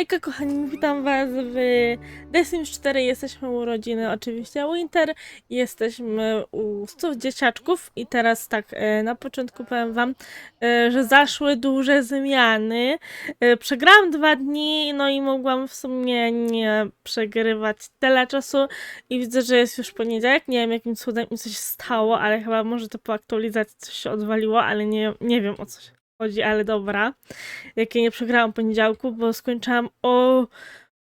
Hejka kochani, witam was w The Sims 4. Jesteśmy u rodziny oczywiście Winter. Jesteśmy u stów dzieciaczków i teraz tak, e, na początku powiem wam, e, że zaszły duże zmiany. E, Przegrałam dwa dni, no i mogłam w sumie nie przegrywać tyle czasu i widzę, że jest już poniedziałek. Nie wiem jakim cudem mi coś stało, ale chyba może to po aktualizacji coś się odwaliło, ale nie, nie wiem o co się chodzi, ale dobra. Jakie nie przegrałam poniedziałku, bo skończyłam o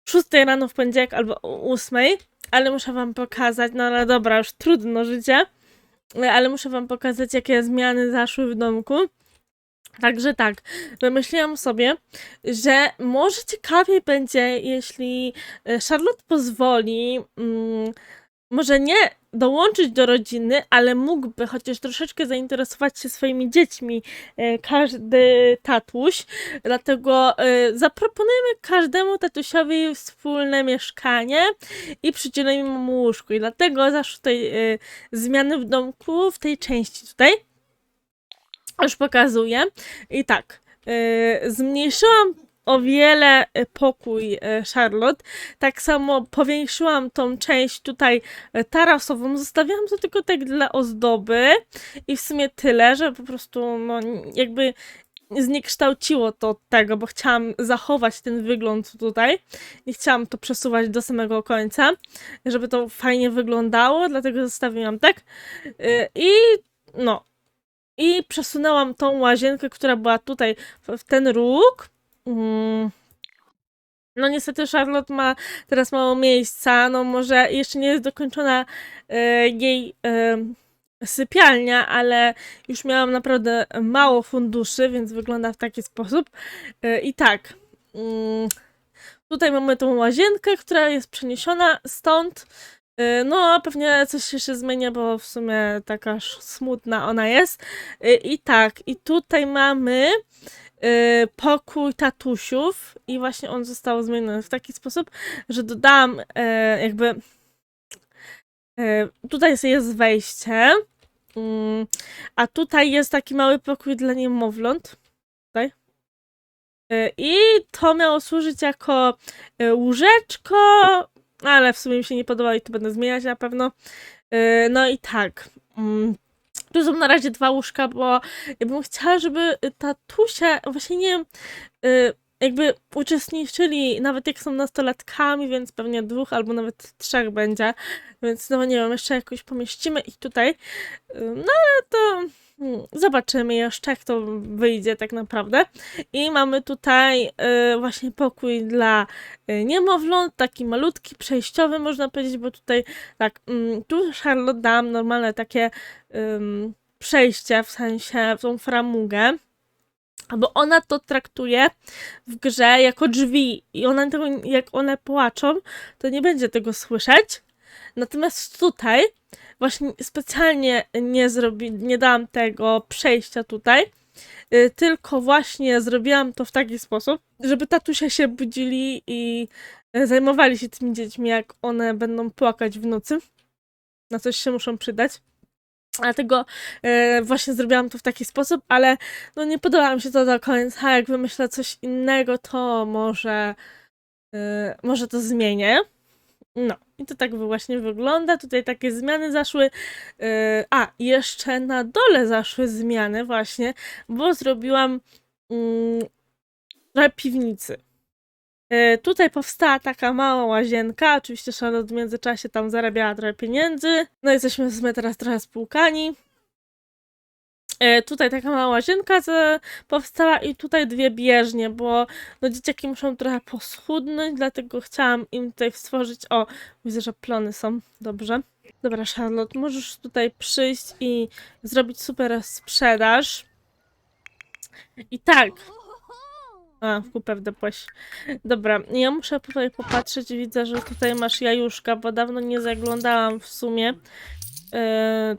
6 rano w poniedziałek albo o 8, ale muszę wam pokazać, no ale dobra, już trudno życie, ale muszę wam pokazać, jakie zmiany zaszły w domku. Także tak, wymyśliłam sobie, że może ciekawiej będzie, jeśli e, Charlotte pozwoli, mm, może nie dołączyć do rodziny, ale mógłby chociaż troszeczkę zainteresować się swoimi dziećmi e, każdy tatuś. Dlatego e, zaproponujemy każdemu tatusiowi wspólne mieszkanie i przydzielimy mu łóżko. I dlatego zaszły tutaj e, zmiany w domku w tej części tutaj. Już pokazuję. I tak, zmniejszyłam o wiele e, pokój e, Charlotte. Tak samo powiększyłam tą część tutaj e, tarasową. Zostawiłam to tylko tak dla ozdoby i w sumie tyle, że po prostu no jakby zniekształciło to tego, bo chciałam zachować ten wygląd tutaj. Nie chciałam to przesuwać do samego końca, żeby to fajnie wyglądało, dlatego zostawiłam tak. I no. I przesunęłam tą łazienkę, która była tutaj w ten róg. Mm. No niestety Charlotte ma teraz mało miejsca, no może jeszcze nie jest dokończona y, jej y, sypialnia, ale już miałam naprawdę mało funduszy, więc wygląda w taki sposób. Y, I tak, mm, tutaj mamy tą łazienkę, która jest przeniesiona stąd. Y, No, pewnie coś się jeszcze zmienia, bo w sumie taka smutna ona jest. Y, I tak, i tutaj mamy y, pokój tatusiów i właśnie on został zmieniony w taki sposób, że dodałam e, jakby e, tutaj jest- wejście, mm, a tutaj jest taki mały pokój dla niemowląt. Tutaj. I to miało służyć jako łóżeczko, ale w sumie mi się nie podoba i to będę zmieniać na pewno. No i tak. Tu są na razie dwa łóżka, bo ja bym chciała, żeby tatusie właśnie nie wiem, y, jakby uczestniczyli, nawet jak są nastolatkami, więc pewnie dwóch albo nawet trzech będzie. Więc no nie wiem, jeszcze jakoś pomieścimy ich tutaj. Y, No ale to zobaczymy jeszcze, jak to wyjdzie tak naprawdę. I mamy tutaj y, właśnie pokój dla y, niemowląt, taki malutki, przejściowy można powiedzieć, bo tutaj tak, mm, tu Charlotte dałam normalne takie przejście, w sensie w tą framugę, bo ona to traktuje w grze jako drzwi i ona tego, jak one płaczą, to nie będzie tego słyszeć. Natomiast tutaj właśnie specjalnie nie zrobi, nie dałam tego przejścia tutaj, y, tylko właśnie zrobiłam to w taki sposób, żeby tatusia się budzili i y, zajmowali się tymi dziećmi, jak one będą płakać w nocy. Na coś się muszą przydać. Dlatego e, właśnie zrobiłam to w taki sposób, ale no nie podoba mi się to do końca. Jak wymyślę coś innego, to może, e, może to zmienię. No, i to tak właśnie wygląda. Tutaj takie zmiany zaszły. E, a, jeszcze na dole zaszły zmiany, właśnie, bo zrobiłam mm, trochę piwnicy. E, Tutaj powstała taka mała łazienka. Oczywiście Charlotte w międzyczasie tam zarabiała trochę pieniędzy. No jesteśmy teraz trochę spłukani. E, Tutaj taka mała łazienka powstała i tutaj dwie bieżnie, bo no dzieciaki muszą trochę poschudnąć, dlatego chciałam im tutaj stworzyć. O, widzę, że plony są. Dobrze. Dobra, Charlotte, możesz tutaj przyjść i zrobić super sprzedaż. I tak, a, w kupę wdepłeś. Dobra, ja muszę tutaj popatrzeć. Widzę, że tutaj masz jajuszka, bo dawno nie zaglądałam w sumie. E,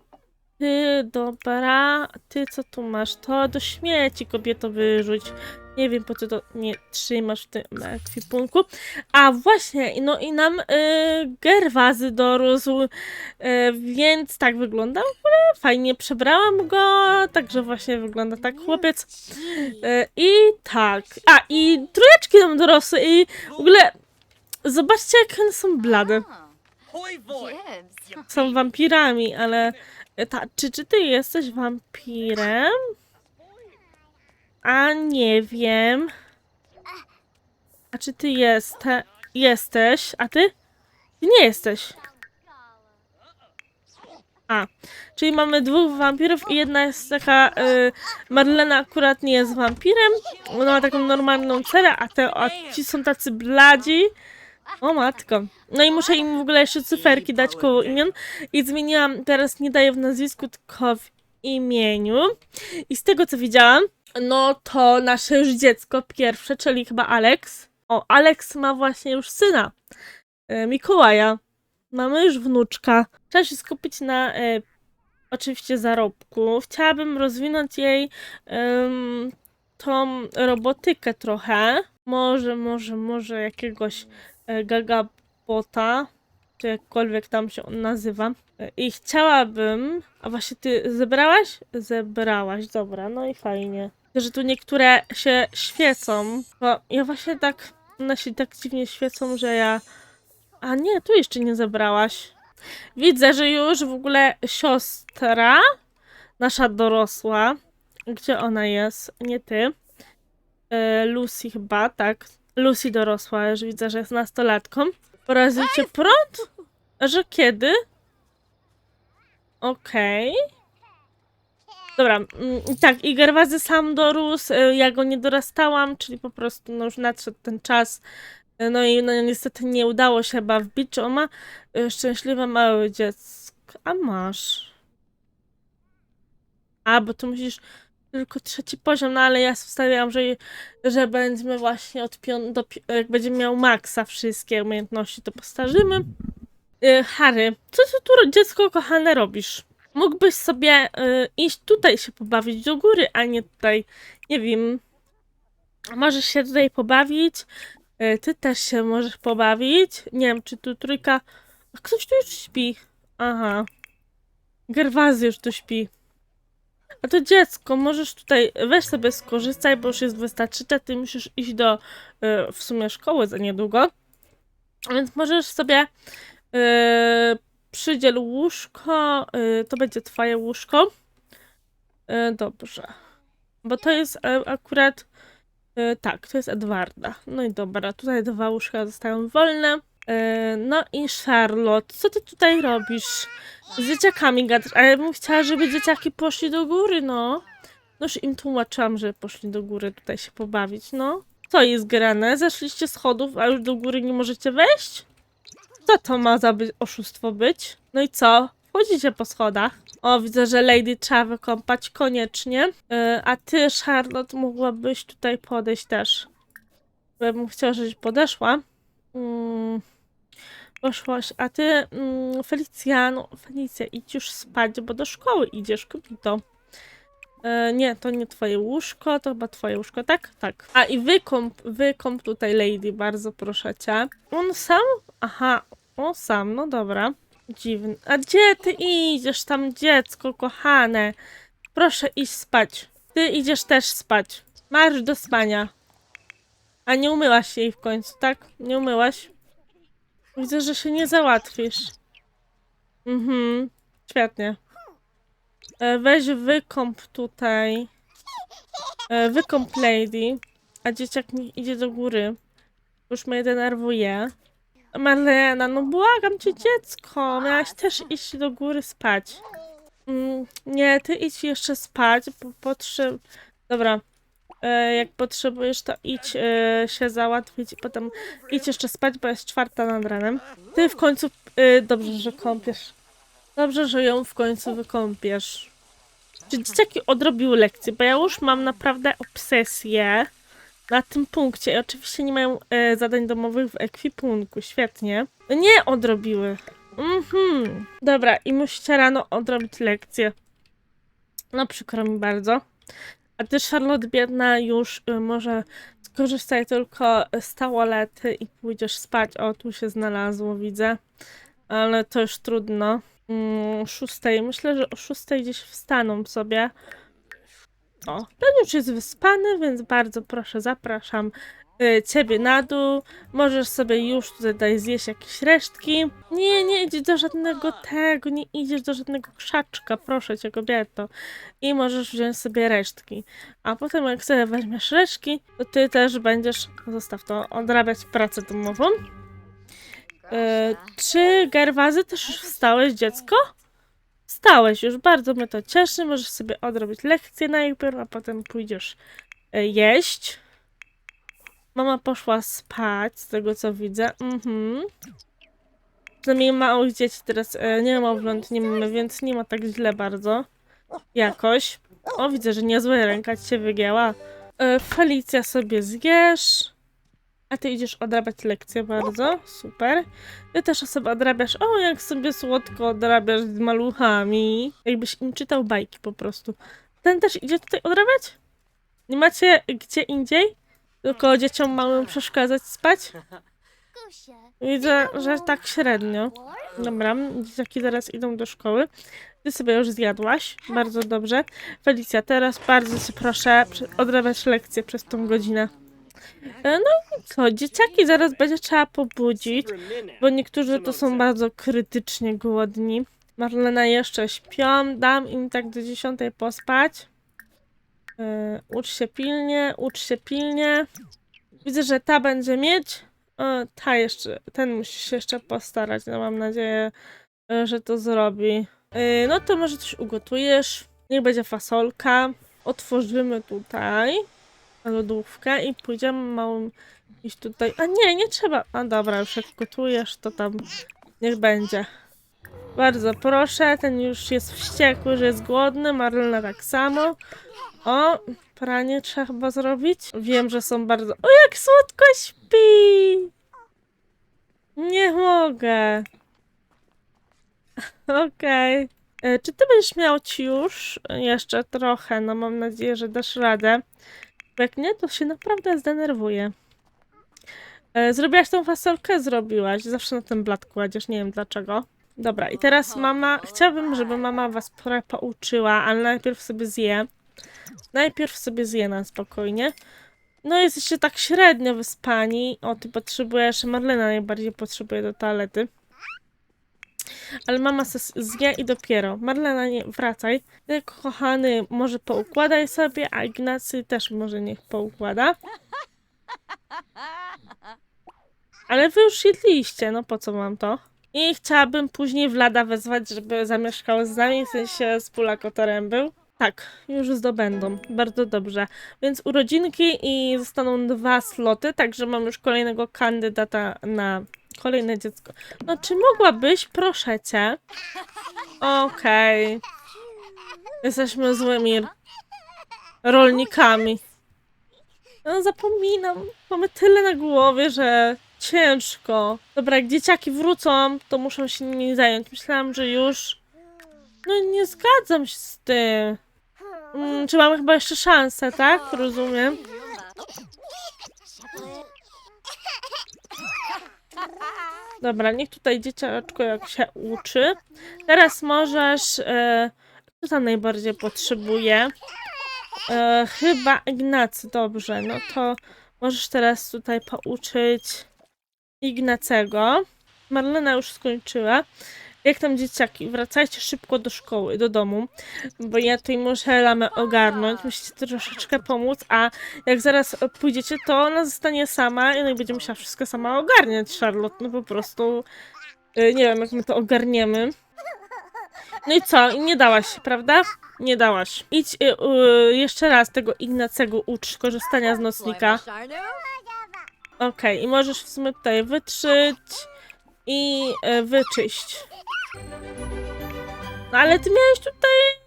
ty, dobra, ty co tu masz? To do śmieci kobieto wyrzuć. Nie wiem po co to nie trzymasz w tym ekwipunku. A właśnie, no i nam y, gerwazy dorósł, y, więc tak wygląda w ogóle. Fajnie przebrałam go, także właśnie wygląda tak chłopiec. Y, I tak, a i trójeczki nam dorosły i w ogóle zobaczcie jak one są blade. Są wampirami, ale y, ta, czy, czy ty jesteś wampirem? A nie wiem. A czy ty jeste, jesteś? A ty? Nie jesteś. A, czyli mamy dwóch wampirów i jedna jest taka. Y, Marlena akurat nie jest wampirem. Ona ma taką normalną cerę, a te a ci są tacy bladzi. O matko. No i muszę im w ogóle jeszcze cyferki dać koło imion. I zmieniłam, teraz nie daję w nazwisku, tylko w imieniu. I z tego co widziałam, no to nasze już dziecko pierwsze, czyli chyba Alex. O, Alex ma właśnie już syna. E, Mikołaja. Mamy już wnuczka. Trzeba się skupić na e, oczywiście zarobku. Chciałabym rozwinąć jej em, tą robotykę trochę. Może, może, może jakiegoś e, gagabota, czy jakkolwiek tam się on nazywa. E, I chciałabym. A właśnie ty zebrałaś? Zebrałaś, dobra, no i fajnie. Że tu niektóre się świecą. Bo ja właśnie tak. One się tak dziwnie świecą, że ja. A nie, tu jeszcze nie zebrałaś. Widzę, że już w ogóle siostra, nasza dorosła. Gdzie ona jest? Nie ty. E, Lucy chyba, tak. Lucy dorosła, już widzę, że jest nastolatką. Porazicie prąd? Że kiedy? Okej. Dobra, mm, tak, i Gerwazy sam dorósł, y, ja go nie dorastałam, czyli po prostu no już nadszedł ten czas. Y, No i no niestety nie udało się chyba wbić, on ma y, szczęśliwe małe dziecko. A masz. A, bo tu musisz tylko trzeci poziom, no ale ja wstawiałam, że, że będziemy właśnie od pią- do, pi- jak będzie miał maksa wszystkie umiejętności, to postarzymy. Y, Harry, co ty tu dziecko kochane robisz? Mógłbyś sobie y, iść tutaj się pobawić do góry, a nie tutaj, nie wiem. Możesz się tutaj pobawić. Y, ty też się możesz pobawić. Nie wiem, czy tu trójka. A ktoś tu już śpi. Aha. Gerwazy już tu śpi. A to dziecko, możesz tutaj, weź sobie skorzystaj, bo już jest 23, ty musisz iść do y, w sumie szkoły za niedługo. Więc możesz sobie y, przydziel łóżko, y, to będzie twoje łóżko. Y, dobrze. Bo to jest akurat, y, tak, to jest Edwarda. No i dobra, tutaj dwa łóżka zostają wolne. Y, no i Charlotte, co ty tutaj robisz? Z dzieciakami gadasz, ale ja bym chciała, żeby dzieciaki poszli do góry, no. No już im tłumaczyłam, że poszli do góry tutaj się pobawić, no. Co jest grane? Zeszliście schodów, a już do góry nie możecie wejść? Co to ma za oszustwo być? No i co? Wchodzicie po schodach. O, widzę, że Lady trzeba wykąpać koniecznie. Yy, a ty, Charlotte, mogłabyś tutaj podejść też. Bym chciała, żebyś podeszła. Mm, poszłaś. A ty, mm, Felicja, no Felicja, idź już spać, bo do szkoły idziesz, kobito. E, nie, to nie twoje łóżko, to chyba twoje łóżko, tak? Tak. A i wykąp, wykąp tutaj Lady, bardzo proszę cię. On sam? Aha, on sam, no dobra. Dziwny. A gdzie ty idziesz tam, dziecko kochane? Proszę iść spać. Ty idziesz też spać. Marsz do spania. A nie umyłaś jej w końcu, tak? Nie umyłaś? Widzę, że się nie załatwisz. Mhm, świetnie. E, Weź wykąp tutaj. E, Wykąp lady. A dzieciak niech idzie do góry. Już mnie denerwuje. Marlena, no błagam cię dziecko. Miałaś też iść do góry spać. Mm, nie, ty idź jeszcze spać, bo potrzeb... Dobra. E, jak potrzebujesz, to idź e, się załatwić i potem idź jeszcze spać, bo jest czwarta nad ranem. Ty w końcu... E, dobrze, że kąpiesz. Dobrze, że ją w końcu wykąpiesz. Czy dzieciaki odrobiły lekcję? Bo ja już mam naprawdę obsesję na tym punkcie. I oczywiście nie mają zadań domowych w ekwipunku. Świetnie. Nie odrobiły. Mhm. Dobra, i musicie rano odrobić lekcję. No przykro mi bardzo. A ty, Charlotte, biedna, już y, może skorzystaj tylko z toalety i pójdziesz spać. O, tu się znalazło, widzę. Ale to już trudno. Mm, szóstej, myślę, że o szóstej gdzieś wstaną sobie. O, ten już jest wyspany, więc bardzo proszę, zapraszam ciebie na dół. Możesz sobie już tutaj zjeść jakieś resztki. Nie, nie idziesz do żadnego tego, nie idziesz do żadnego krzaczka, proszę cię, kobieto. I możesz wziąć sobie resztki. A potem jak sobie weźmiesz resztki, to ty też będziesz, zostaw to, odrabiać pracę domową. E, czy Gerwazy też już wstałeś, dziecko? Wstałeś już, bardzo mnie to cieszy. Możesz sobie odrobić lekcję najpierw, a potem pójdziesz e, jeść. Mama poszła spać, z tego co widzę. Mhm. Przynajmniej małych dzieci teraz e, nie ma ogląd, nie mamy, więc nie ma tak źle bardzo. Jakoś. O, widzę, że niezła ręka ci się wygięła. E, Felicja sobie zjesz. A ty idziesz odrabiać lekcję bardzo. Super. Ty też sobie odrabiasz. O, jak sobie słodko odrabiasz z maluchami. Jakbyś im czytał bajki po prostu. Ten też idzie tutaj odrabiać? Nie macie gdzie indziej? Tylko dzieciom małym przeszkadzać spać? Widzę, że tak średnio. Dobra, dzieciaki zaraz idą do szkoły. Ty sobie już zjadłaś. Bardzo dobrze. Felicja, teraz bardzo cię proszę odrabiać lekcję przez tą godzinę. E, No co, dzieciaki zaraz będzie trzeba pobudzić, bo niektórzy to są bardzo krytycznie głodni. Marlena jeszcze śpią, dam im tak do dziesiątej pospać. E, ucz się pilnie, ucz się pilnie. Widzę, że ta będzie mieć. O, ta jeszcze, ten musi się jeszcze postarać. No mam nadzieję, e, że to zrobi. E, No to może coś ugotujesz. Niech będzie fasolka. Otworzymy tutaj lodówkę i pójdziemy małym iść tutaj. A nie, nie trzeba. A dobra, już jak gotujesz, to tam niech będzie. Bardzo proszę, ten już jest wściekły, że jest głodny, Marlena tak samo. O, pranie trzeba chyba zrobić. Wiem, że są bardzo... O, jak słodko śpi! Nie mogę. Okej. E, Czy ty będziesz miał ci już jeszcze trochę? No mam nadzieję, że dasz radę. Jak nie, to się naprawdę zdenerwuję. E, Zrobiłaś tą fasolkę? Zrobiłaś. Zawsze na ten blat kładziesz, nie wiem dlaczego. Dobra, i teraz mama... Chciałabym, żeby mama was pouczyła, ale najpierw sobie zje. Najpierw sobie zje na spokojnie. No jesteście tak średnio wyspani. O, ty potrzebujesz... Marlena najbardziej potrzebuje do toalety. Ale mama se zje i dopiero. Marlena, nie wracaj. Ty, kochany, może poukładaj sobie, a Ignacy też może niech poukłada. Ale wy już jedliście, no po co mam to? I chciałabym później Vlada wezwać, żeby zamieszkał z nami, w sensie z Pulakotorem był. Tak, już zdobędą. Bardzo dobrze. Więc urodzinki i zostaną dwa sloty, także mam już kolejnego kandydata na kolejne dziecko. No, czy mogłabyś, proszę cię? Okej. Jesteśmy złymi rolnikami. No, zapominam. Mamy tyle na głowie, że ciężko. Dobra, jak dzieciaki wrócą, to muszą się nimi zająć. Myślałam, że już. No, nie zgadzam się z tym. Mm, czy mamy chyba jeszcze szansę, tak? Rozumiem. Dobra, niech tutaj dzieciaczko jak się uczy. Teraz możesz. E, kto tam najbardziej potrzebuje? E, chyba Ignacy, dobrze. No to możesz teraz tutaj pouczyć Ignacego. Marlena już skończyła. Jak tam dzieciaki? Wracajcie szybko do szkoły, do domu, bo ja tutaj muszę lamę ogarnąć. Musicie troszeczkę pomóc, a jak zaraz pójdziecie, to ona zostanie sama i ona będzie musiała wszystko sama ogarniać, Charlotte. No po prostu y, nie wiem, jak my to ogarniemy. No i co? I nie dałaś prawda? Nie dałaś. Idź y, y, jeszcze raz tego Ignacego ucz korzystania z nocnika. Okej, i możesz w sumie tutaj wytrzyć i y, wyczyść. No ale ty miałeś tutaj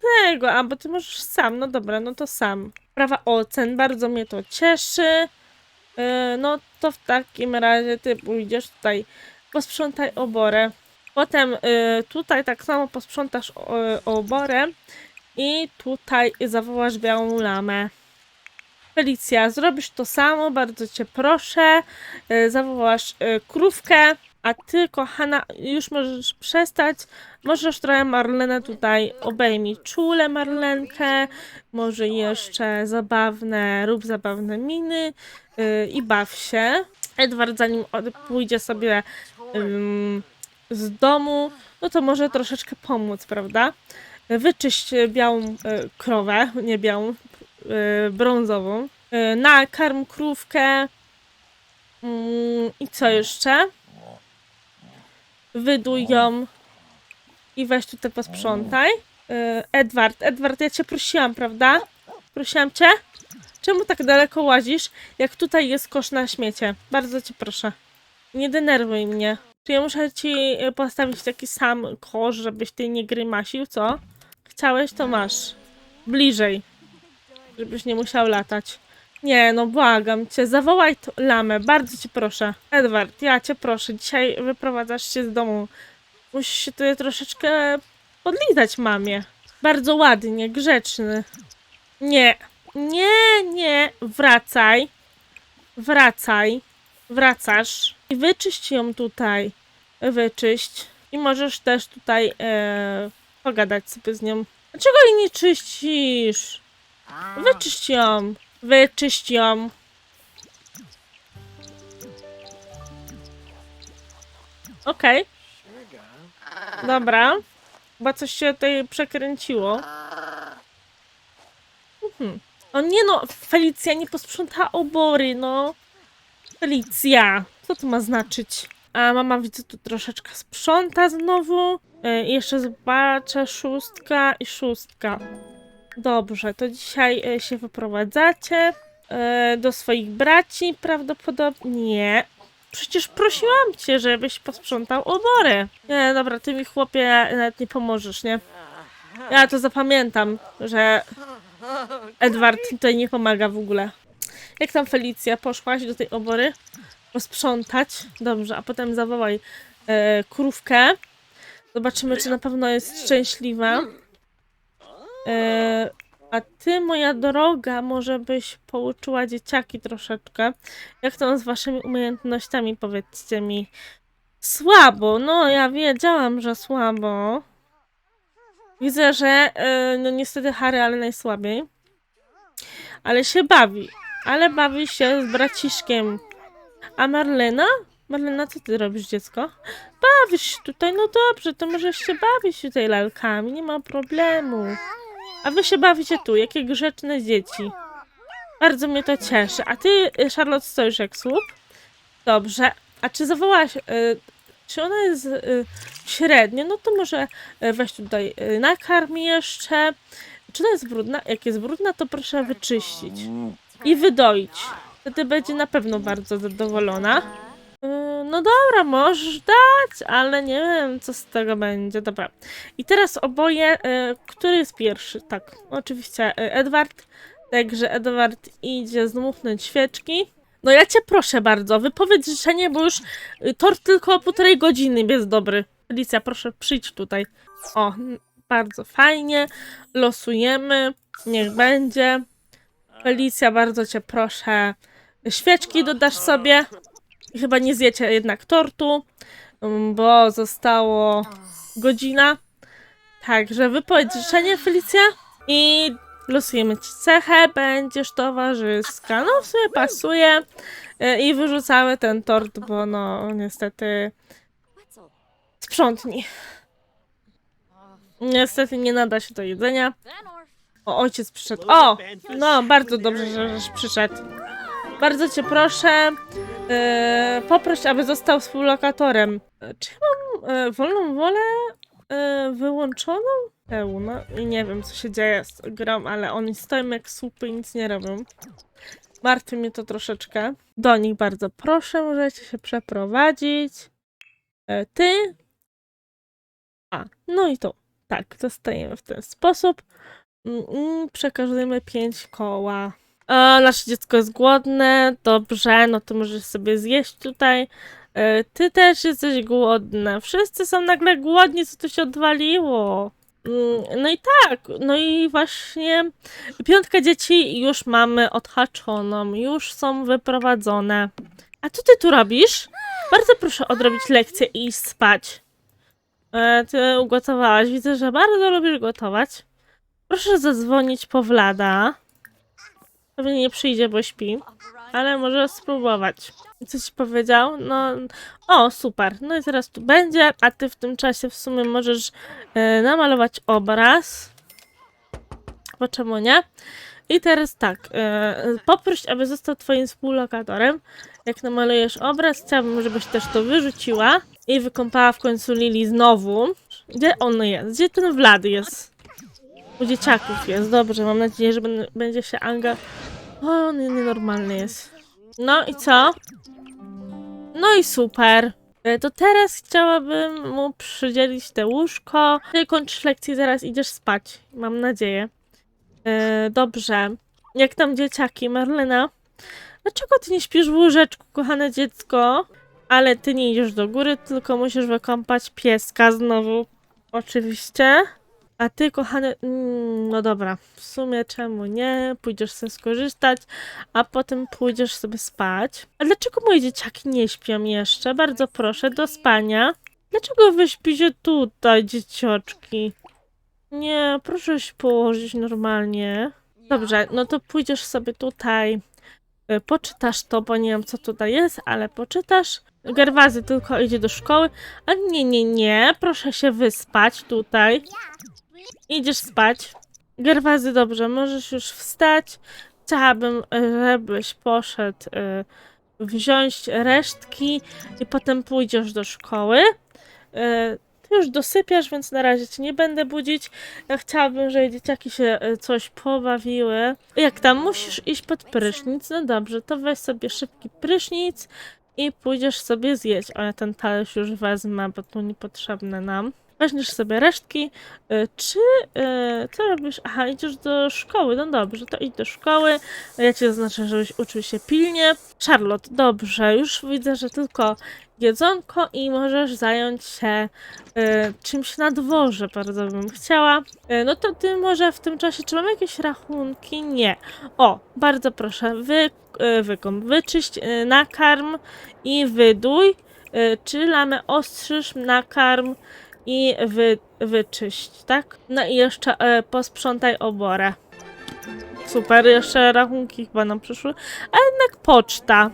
tego, a bo ty możesz sam, no dobra, no to sam. Prawa ocen, bardzo mnie to cieszy. Yy, no to w takim razie ty pójdziesz tutaj, posprzątaj oborę. Potem yy, tutaj tak samo posprzątasz o, oborę i tutaj zawołasz białą lamę. Felicja, zrobisz to samo, bardzo cię proszę. E, Zawołasz e, krówkę, a ty, kochana, już możesz przestać. Możesz trochę Marlenę tutaj obejmij czule Marlenkę, może jeszcze zabawne, rób zabawne miny yy, i baw się. Edward zanim pójdzie sobie ym, z domu, no to może troszeczkę pomóc, prawda? Wyczyść białą e, krowę, nie białą, e, brązową. E, nakarm krówkę. Mm, I co jeszcze? Wyduj ją i weź tutaj posprzątaj. E, Edward, Edward, ja cię prosiłam, prawda? Prosiłam cię? Czemu tak daleko łazisz, jak tutaj jest kosz na śmiecie? Bardzo cię proszę. Nie denerwuj mnie. Czy ja muszę ci e, postawić taki sam kosz, żebyś ty nie grymasił, co? Chciałeś, to masz. Bliżej. Żebyś nie musiał latać. Nie, no błagam cię, zawołaj lamę, bardzo cię proszę. Edward, ja cię proszę, dzisiaj wyprowadzasz się z domu. Musisz się tutaj troszeczkę podlizać mamie. Bardzo ładnie, grzeczny. Nie, nie, nie, wracaj. Wracaj. Wracasz. I wyczyść ją tutaj. Wyczyść. I możesz też tutaj e, pogadać sobie z nią. Dlaczego jej nie czyścisz? Wyczyść ją. Wyczyść ją. Okej. Dobra. Chyba coś się tutaj przekręciło. Mhm. O nie no, Felicja nie posprząta obory, no. Felicja, co to ma znaczyć? A mama widzę tu troszeczkę sprząta znowu. I jeszcze zobaczę, szóstka i szóstka. Dobrze, to dzisiaj e, się wyprowadzacie e, do swoich braci prawdopodobnie. Nie. Przecież prosiłam cię, żebyś posprzątał obory. Nie, dobra, ty mi chłopie nawet nie pomożesz, nie? Ja to zapamiętam, że Edward tutaj nie pomaga w ogóle. Jak tam Felicja? Poszłaś do tej obory? Posprzątać? Dobrze, a potem zawołaj e, krówkę. Zobaczymy, czy na pewno jest szczęśliwa. E, a ty, moja droga, może byś pouczyła dzieciaki troszeczkę. Jak to z waszymi umiejętnościami, powiedzcie mi. Słabo, no ja wiedziałam, że słabo. Widzę, że e, no niestety Harry, ale najsłabiej. Ale się bawi. Ale bawi się z braciszkiem. A Marlena? Marlena, co ty robisz, dziecko? Bawisz się tutaj, no dobrze, to możesz się bawić tutaj lalkami, nie ma problemu. A wy się bawicie tu, jakie grzeczne dzieci. Bardzo mnie to cieszy. A ty, Charlotte, stoisz jak słup? Dobrze. A czy zawołałaś... Y, czy ona jest y, średnia? No to może y, weź tutaj y, nakarm jeszcze. Czy ona jest brudna? Jak jest brudna, to proszę wyczyścić. I wydoić. Wtedy będzie na pewno bardzo zadowolona. No dobra, możesz dać, ale nie wiem, co z tego będzie. Dobra. I teraz oboje, y, który jest pierwszy? Tak, oczywiście y, Edward. Także Edward idzie zdmuchnąć świeczki. No ja cię proszę bardzo, wypowiedz życzenie, bo już y, tort tylko o półtorej godziny jest dobry. Alicja, proszę przyjdź tutaj. O, bardzo fajnie. Losujemy. Niech będzie. Felicja, bardzo cię proszę. Świeczki dodasz sobie. Chyba nie zjecie jednak tortu, mm, bo zostało godzina. Także wypowiedz życzenie, Felicja. I losujemy ci cechę, będziesz towarzyska. No w sumie pasuje. I wyrzucamy ten tort, bo no niestety sprzątnij. Niestety nie nada się do jedzenia. O, ojciec przyszedł. O! No, bardzo dobrze, że przyszedł. Bardzo cię proszę, e, poproś, aby został współlokatorem. E, Czy mam e, wolną wolę e, wyłączoną? Pełno. I nie wiem, co się dzieje z grą, ale oni stoją jak słupy i nic nie robią. Martwi mnie to troszeczkę. Do nich bardzo proszę, możecie się przeprowadzić. E, ty. A, no i to. Tak, zostajemy w ten sposób. Mm, mm, Przekazujemy pięć koła. A, nasze dziecko jest głodne, dobrze, no to możesz sobie zjeść tutaj. E, Ty też jesteś głodna. Wszyscy są nagle głodni, co tu się odwaliło. Mm, No i tak, no i właśnie piątka dzieci już mamy odhaczoną, już są wyprowadzone. A co ty tu robisz? Bardzo proszę odrobić lekcję i iść spać. E, ty ugotowałaś, widzę, że bardzo lubisz gotować. Proszę zadzwonić po Vlada. Pewnie nie przyjdzie, bo śpi, ale może spróbować. Co ci powiedział? No, o, super. No i teraz tu będzie, a ty w tym czasie w sumie możesz e, namalować obraz. Bo czemu nie? I teraz tak, e, poproś, aby został twoim współlokatorem. Jak namalujesz obraz, chciałabym, żebyś też to wyrzuciła i wykąpała w końcu Lili znowu. Gdzie on jest? Gdzie ten Vlad jest? U dzieciaków jest, dobrze, mam nadzieję, że będzie się Anga... O, on nienormalny jest. No i co? No i super. E, To teraz chciałabym mu przydzielić te łóżko. Ty kończysz lekcję, zaraz idziesz spać. Mam nadzieję. E, dobrze. Jak tam dzieciaki, Marlena? Dlaczego ty nie śpisz w łóżeczku, kochane dziecko? Ale ty nie idziesz do góry, tylko musisz wykąpać pieska znowu. Oczywiście. A ty, kochany, mm, no dobra, w sumie czemu nie? Pójdziesz sobie skorzystać, a potem pójdziesz sobie spać. A dlaczego moje dzieciaki nie śpią jeszcze? Bardzo proszę, do spania. Dlaczego wy śpicie tutaj, dziecioczki? Nie, proszę się położyć normalnie. Dobrze, no to pójdziesz sobie tutaj. y, Poczytasz to, bo nie wiem co tutaj jest, ale poczytasz. Gerwazy tylko idzie do szkoły. A nie, nie, nie, proszę się wyspać tutaj. Idziesz spać. Gerwazy, dobrze, możesz już wstać. Chciałabym, żebyś poszedł y, wziąć resztki i potem pójdziesz do szkoły. Y, Ty już dosypiasz, więc na razie cię nie będę budzić. Ja chciałabym, żeby dzieciaki się y, coś pobawiły. Jak tam musisz iść pod prysznic? No dobrze, to weź sobie szybki prysznic i pójdziesz sobie zjeść. O, ja ten talerz już wezmę, bo tu niepotrzebne nam. Weźmiesz sobie resztki. Y, Czy y, co robisz? Aha, idziesz do szkoły. No dobrze, to idź do szkoły. Ja ci zaznaczę, żebyś uczył się pilnie. Charlotte, dobrze, już widzę, że tylko jedzonko i możesz zająć się y, czymś na dworze, bardzo bym chciała. No to ty może w tym czasie, czy mamy jakieś rachunki? Nie. O, bardzo proszę, wy, wykąp, wyczyść nakarm i wydój. Y, czy lamę ostrzyż, nakarm i wy, wyczyść, tak? No i jeszcze y, posprzątaj oborę. Super, jeszcze rachunki chyba nam przyszły. A jednak poczta.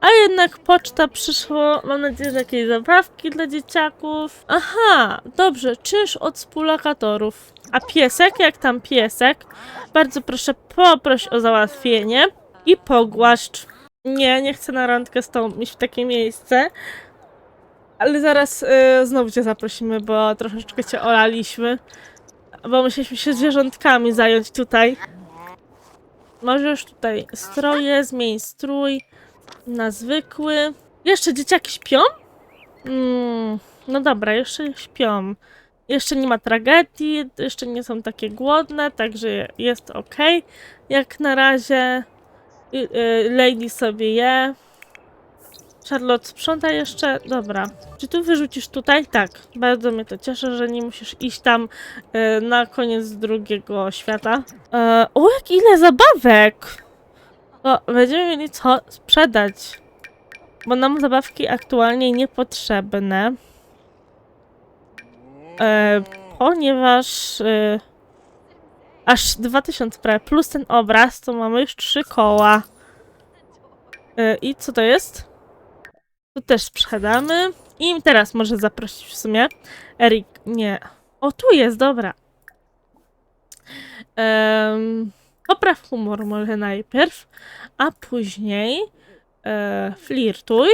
A jednak poczta przyszło, mam nadzieję, że jakieś zabawki dla dzieciaków. Aha, dobrze, czyż od współlokatorów. A piesek, jak tam piesek? Bardzo proszę, poproś o załatwienie i pogłaszcz. Nie, nie chcę na randkę z tobą iść w takie miejsce. Ale zaraz y, znowu cię zaprosimy, bo troszeczkę cię olaliśmy. Bo musieliśmy się zwierzątkami zająć tutaj. Możesz tutaj stroje, zmień strój na zwykły. Jeszcze dzieciaki śpią? Mm, no dobra, jeszcze śpią. Jeszcze nie ma tragedii, jeszcze nie są takie głodne, także jest ok. Jak na razie Y, y, Lady sobie je. Charlotte sprząta jeszcze. Dobra. Czy tu wyrzucisz tutaj? Tak. Bardzo mnie to cieszy, że nie musisz iść tam y, na koniec drugiego świata. E, o, jak ile zabawek! O, będziemy mieli co sprzedać. Bo nam zabawki aktualnie niepotrzebne. E, ponieważ e, aż 2000 prawie plus ten obraz, to mamy już trzy koła. E, I co to jest? Tu też sprzedamy. I teraz może zaprosić w sumie. Erik, nie. O, tu jest, dobra. Em, popraw humor może najpierw, a później e, flirtuj.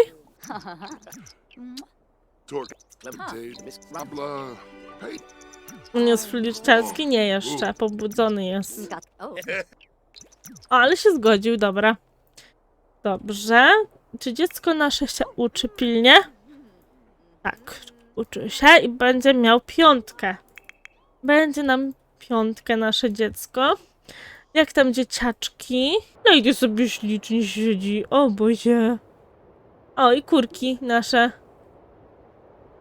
On jest flirciarski? Nie jeszcze, pobudzony jest. Oh. O, ale się zgodził, dobra. Dobrze. Czy dziecko nasze się uczy pilnie? Tak, uczy się i będzie miał piątkę. Będzie nam piątkę nasze dziecko. Jak tam dzieciaczki? No idzie sobie ślicznie siedzi. O Boże. O, i kurki nasze.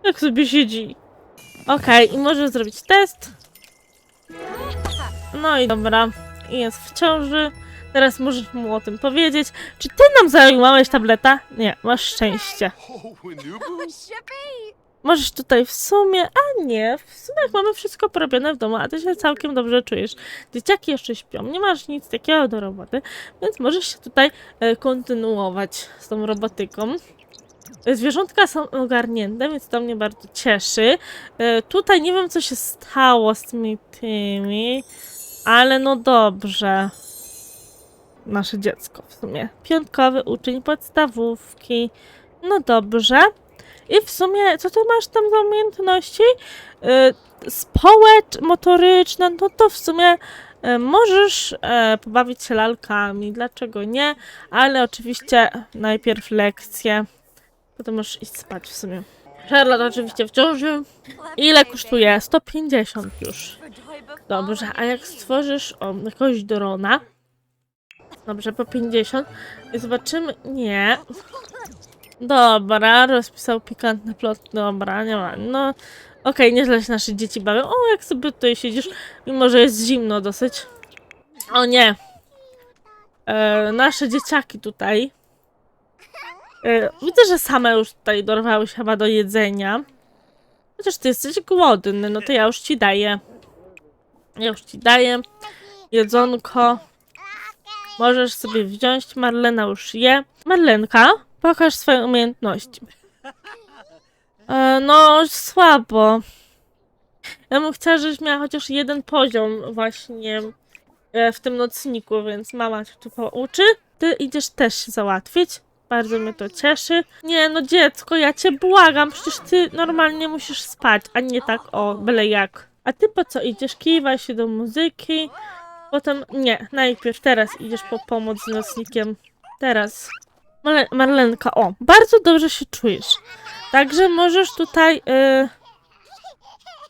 Jak sobie siedzi. Okej, i może zrobić test. No i dobra, i jest w ciąży. Teraz możesz mu o tym powiedzieć. Czy ty nam zajmowałeś tableta? Nie, masz szczęście. Możesz tutaj w sumie, a nie, w sumie jak mamy wszystko porobione w domu, a ty się całkiem dobrze czujesz. Dzieciaki jeszcze śpią, nie masz nic takiego do roboty, więc możesz się tutaj e, kontynuować z tą robotyką. Zwierzątka są ogarnięte, więc to mnie bardzo cieszy. E, tutaj nie wiem, co się stało z tymi tymi, ale no dobrze. Nasze dziecko w sumie. Piątkowy uczeń podstawówki. No dobrze. I w sumie, co ty masz tam za umiejętności? Y, społecz, motoryczne, no to w sumie y, możesz e, pobawić się lalkami, dlaczego nie? Ale oczywiście najpierw lekcje, potem możesz iść spać w sumie. Charlotte oczywiście w ciąży. Ile kosztuje? 150 już. Dobrze, a jak stworzysz o, jakiegoś drona? Dobrze, po 50. I zobaczymy. Nie. Dobra, rozpisał pikantny plot. Dobra, nie ma. No, okej, nieźle się nasze dzieci bawią. O, jak sobie tutaj siedzisz, mimo że jest zimno dosyć. O nie. E, nasze dzieciaki tutaj. E, widzę, że same już tutaj dorwały się chyba do jedzenia. Chociaż ty jesteś głodny, no to ja już ci daję. Ja już ci daję jedzonko. Możesz sobie wziąć. Marlena już je. Marlenka, pokaż swoje umiejętności. E, no, słabo. Ja bym chciała, żebyś miała chociaż jeden poziom właśnie e, w tym nocniku, więc mama cię tu pouczy. Ty idziesz też się załatwić. Bardzo mnie to cieszy. Nie, no dziecko, ja cię błagam, przecież ty normalnie musisz spać, a nie tak o, byle jak. A ty po co idziesz? Kiwaj się do muzyki. Potem, nie, najpierw teraz idziesz po pomoc z nocnikiem. Teraz. Marle Marlenka, o, bardzo dobrze się czujesz. Także możesz tutaj. Y...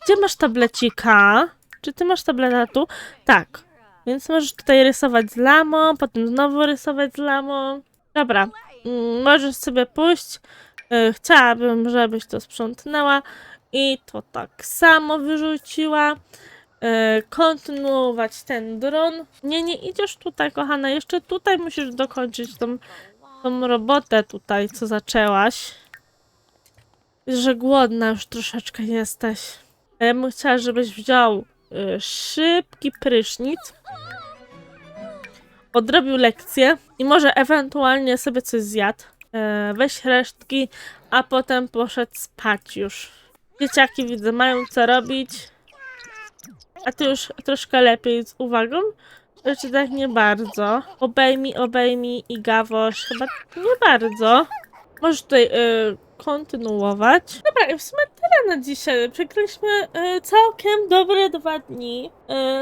Gdzie masz tablecika? Czy ty masz tableta tu? Tak. Więc możesz tutaj rysować z lamą, potem znowu rysować z lamą. Dobra, mm, możesz sobie pójść. Y, chciałabym, żebyś to sprzątnęła i to tak samo wyrzuciła. Y, kontynuować ten dron. Nie, nie idziesz tutaj, kochana. Jeszcze tutaj musisz dokończyć tą tą robotę tutaj, co zaczęłaś. Że głodna już troszeczkę jesteś. A Ja bym chciała, żebyś wziął y, szybki prysznic, odrobił lekcję i może ewentualnie sobie coś zjadł. E, weź resztki, a potem poszedł spać już. Dzieciaki widzę, mają co robić. A ty już troszkę lepiej z uwagą? Czy tak nie bardzo? Obejmij, obejmij i gawosz. Chyba nie bardzo. Możesz tutaj y, kontynuować. Dobra, i w sumie tyle na dzisiaj. Przekryliśmy y, całkiem dobre dwa dni.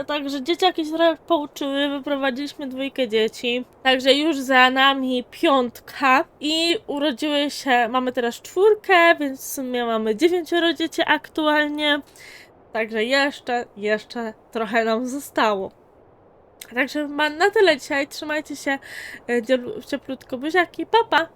Y, także dzieciaki się trochę pouczyły, wyprowadziliśmy dwójkę dzieci. Także już za nami piątka. I urodziły się, mamy teraz czwórkę, więc w sumie mamy dziewięcioro dzieci aktualnie. Także jeszcze, jeszcze trochę nam zostało. Także na tyle dzisiaj. Trzymajcie się dzielu- cieplutko buziaki. Pa, pa!